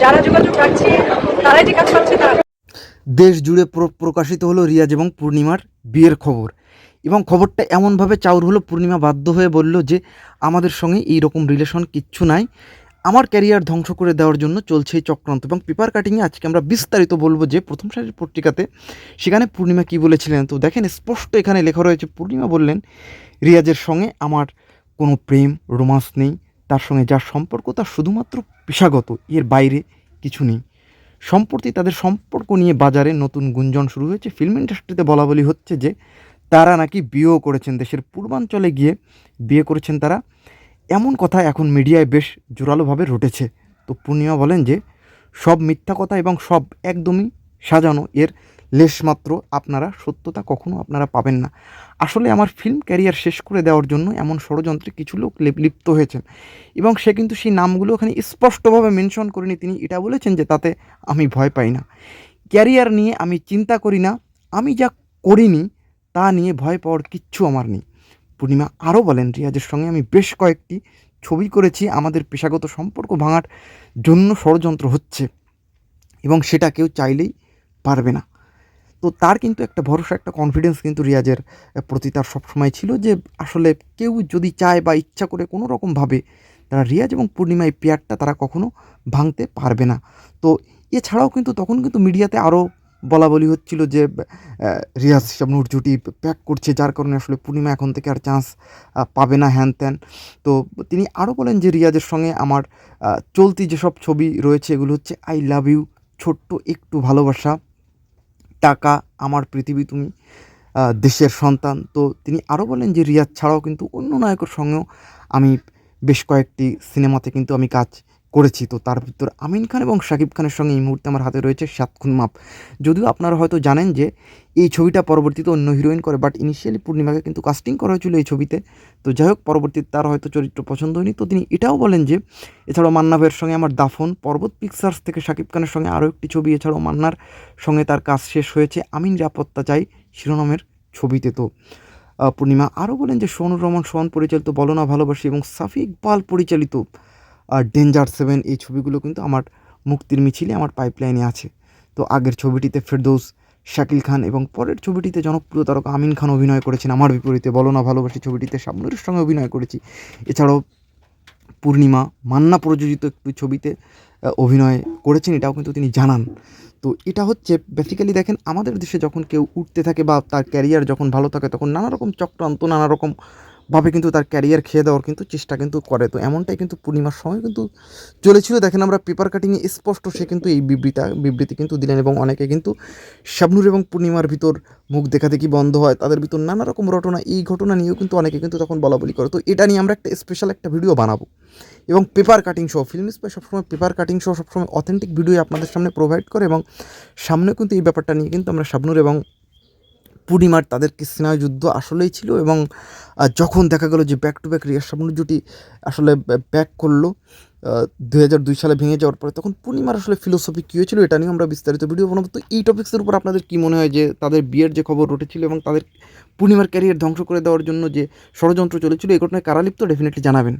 যারা যোগাযোগ রাখছে, তারাই যে কাজ তারা দেশ জুড়ে প্র- প্রকাশিত হলো রিয়াজ এবং পূর্ণিমার বিয়ের খবর। এবং খবরটা এমনভাবে চাউর হলো, পূর্ণিমা বাধ্য হয়ে বলল যে, আমাদের সঙ্গে এই রকম রিলেশন কিচ্ছু নাই। আমার ক্যারিয়ার ধ্বংস করে দেওয়ার জন্য চলছে এই চক্রান্ত এবং পেপার কাটিংয়ে আজকে আমরা বিস্তারিত বলব যে, প্রথম সারির পত্রিকাতে সেখানে পূর্ণিমা কি বলেছিলেন। তো দেখেন, স্পষ্ট এখানে লেখা রয়েছে, পূর্ণিমা বললেন, রিয়াজের সঙ্গে আমার কোনো প্রেম, রোমান্স নেই। তার সঙ্গে যার সম্পর্ক তা শুধুমাত্র পেশাগত, এর বাইরে কিছু নেই। সম্প্রতি তাদের সম্পর্ক নিয়ে বাজারে নতুন গুঞ্জন শুরু হয়েছে। ফিল্ম ইন্ডাস্ট্রিতে বলা বলি হচ্ছে যে, তারা নাকি বিয়েও করেছেন, দেশের পূর্বাঞ্চলে গিয়ে বিয়ে করেছেন তারা। এমন কথা এখন মিডিয়ায় বেশ জোরালোভাবে রটেছে। তো পূর্ণিমা বলেন যে, সব মিথ্যা কথা এবং সব একদমই সাজানো। এর লেশমাত্র আপনারা সত্যতা কখনো আপনারা পাবেন না। আসলে আমার ফিল্ম ক্যারিয়ার শেষ করে দেওয়ার জন্য এমন ষড়যন্ত্রে কিছু লোক লিপ্ত হয়েছেন এবং সে কিন্তু সেই নামগুলো ওখানে স্পষ্টভাবে মেনশন করেনি। তিনি এটা বলেছেন যে তাতে আমি ভয় পাই না। ক্যারিয়ার নিয়ে আমি চিন্তা করি না। আমি যা করিনি তা নিয়ে ভয় পাওয়ার কিচ্ছু আমার নেই। পূর্ণিমা আরও বলেন, রিয়াজের সঙ্গে আমি বেশ কয়েকটি ছবি করেছি। আমাদের পেশাগত সম্পর্ক ভাঙার জন্য ষড়যন্ত্র হচ্ছে এবং সেটা কেউ চাইলেই পারবে না। তো তার কিন্তু একটা ভরসা, একটা কনফিডেন্স কিন্তু রিয়াজের প্রতি তার সবসময় ছিল যে আসলে কেউ যদি চায় বা ইচ্ছা করে কোনো রকমভাবে তারা রিয়াজ এবং পূর্ণিমা এই পেয়ারটা তারা কখনো ভাঙতে পারবে না। তো এছাড়াও কিন্তু তখন কিন্তু মিডিয়াতে আরও বলা বলি হচ্ছিল যে রিয়াজ শাবনুর জুটি প্যাক করছে, যার কারণে আসলে পূর্ণিমা এখন থেকে আর চান্স পাবে না হ্যান ত্যান। তো তিনি আরও বলেন যে রিয়াজের সঙ্গে আমার চলতি যেসব ছবি রয়েছে এগুলো হচ্ছে আই লাভ ইউ ছোট্ট একটু ভালোবাসা। টাকা, আমার পৃথিবী তুমি দেশের সন্তান। তো তিনি আরও বলেন যে রিয়াজ ছাড়াও কিন্তু অন্য নায়কের সঙ্গেও আমি বেশ কয়েকটি সিনেমাতে কিন্তু আমি কাজ করেছি। তো তার ভিতর আমিন খান এবং শাকিব খানের সঙ্গে এই মুহূর্তে আমার হাতে রয়েছে সাত খুন মাপ। যদিও আপনারা হয়তো জানেন যে এই ছবিটা পরবর্তীতে অন্য হিরোইন করে বাট ইনিশিয়ালি পূর্ণিমাকে কিন্তু কাস্টিং করা হয়েছিল এই ছবিতে। তো যাই হোক, পরবর্তীতে তার হয়তো চরিত্র পছন্দ হয়নি। তো তিনি এটাও বলেন যে, এছাড়াও মান্না ভাইয়ের সঙ্গে আমার দাফন, পর্বত পিকচার্স থেকে শাকিব খানের সঙ্গে আরও একটি ছবি, এছাড়াও মান্নার সঙ্গে তার কাজ শেষ হয়েছে আমি নিরাপত্তা চাই শিরোনামের ছবিতে। তো পূর্ণিমা আরও বলেন যে সোনুর রহমান সোহান পরিচালিত বলো না ভালোবাসি এবং সাফি ইকবাল পরিচালিত ডেঞ্জার সেভেন এই ছবিগুলো কিন্তু আমার মুক্তির মিছিলে আমার পাইপলাইনে আছে। তো আগের ছবিটিতে ফেরদৌস শাকিল খান এবং পরের ছবিটিতে জনপ্রিয় তারকা আমিন খান অভিনয় করেছেন আমার বিপরীতে বলো না ভালোবাসি ছবিটিতে শাবনুরের সঙ্গে অভিনয় করেছি। এছাড়াও পূর্ণিমা, মান্না প্রযোজিত একটু ছবিতে অভিনয় করেছেন, এটাও কিন্তু তিনি জানান। তো এটা হচ্ছে বেসিক্যালি দেখেন আমাদের দেশে যখন কেউ উঠতে থাকে বা তার ক্যারিয়ার যখন ভালো থাকে, তখন নানা রকম চক্রান্ত, নানা রকম ভাবে কিন্তু তার ক্যারিয়ার খেয়ে দেওয়ার কিন্তু চেষ্টা কিন্তু করে। তো এমনটাই কিন্তু পূর্ণিমার সময় কিন্তু চলেছিল। দেখেন আমরা পেপার কাটিংয়ে স্পষ্ট সে কিন্তু এই বিবৃতা, বিবৃতি কিন্তু দিলেন এবং অনেকে কিন্তু শাবনুর এবং পূর্ণিমার ভিতর মুখ দেখা দেখি বন্ধ হয়। তাদের ভিতর নানা রকম ঘটনা এই ঘটনা নিয়েও কিন্তু অনেকে কিন্তু তখন বলা বলি করে। তো এটা নিয়ে আমরা একটা স্পেশাল একটা ভিডিও বানাবো। এবং paper cutting show film spy সবসময় পেপার কাটিং শো সবসময় অথেন্টিক ভিডিও আপনাদের সামনে প্রোভাইড করে এবং সামনে কিন্তু এই ব্যাপারটা নিয়ে কিন্তু আমরা শাবনুর এবং পূর্ণিমার তাদের কি স্নায়ু যুদ্ধ আসলেই ছিল এবং যখন দেখা গেল যে ব্যাক টু ব্যাক রিয়ার জুটি আসলে ব্যাক করল দু হাজার দুই সালে ভেঙে যাওয়ার পরে তখন পূর্ণিমার আসলে ফিলোসফি কী হয়েছিল এটা নিয়ে আমরা বিস্তারিত ভিডিও বানাবো। তো এই টপিক্সের উপর আপনাদের কী মনে হয় যে তাদের বিয়ের যে খবর উঠেছিল এবং তাদের পূর্ণিমার ক্যারিয়ার ধ্বংস করে দেওয়ার জন্য যে ষড়যন্ত্র চলেছিল, এই ঘটনায় কারালিপ্ত ডেফিনেটলি জানাবেন।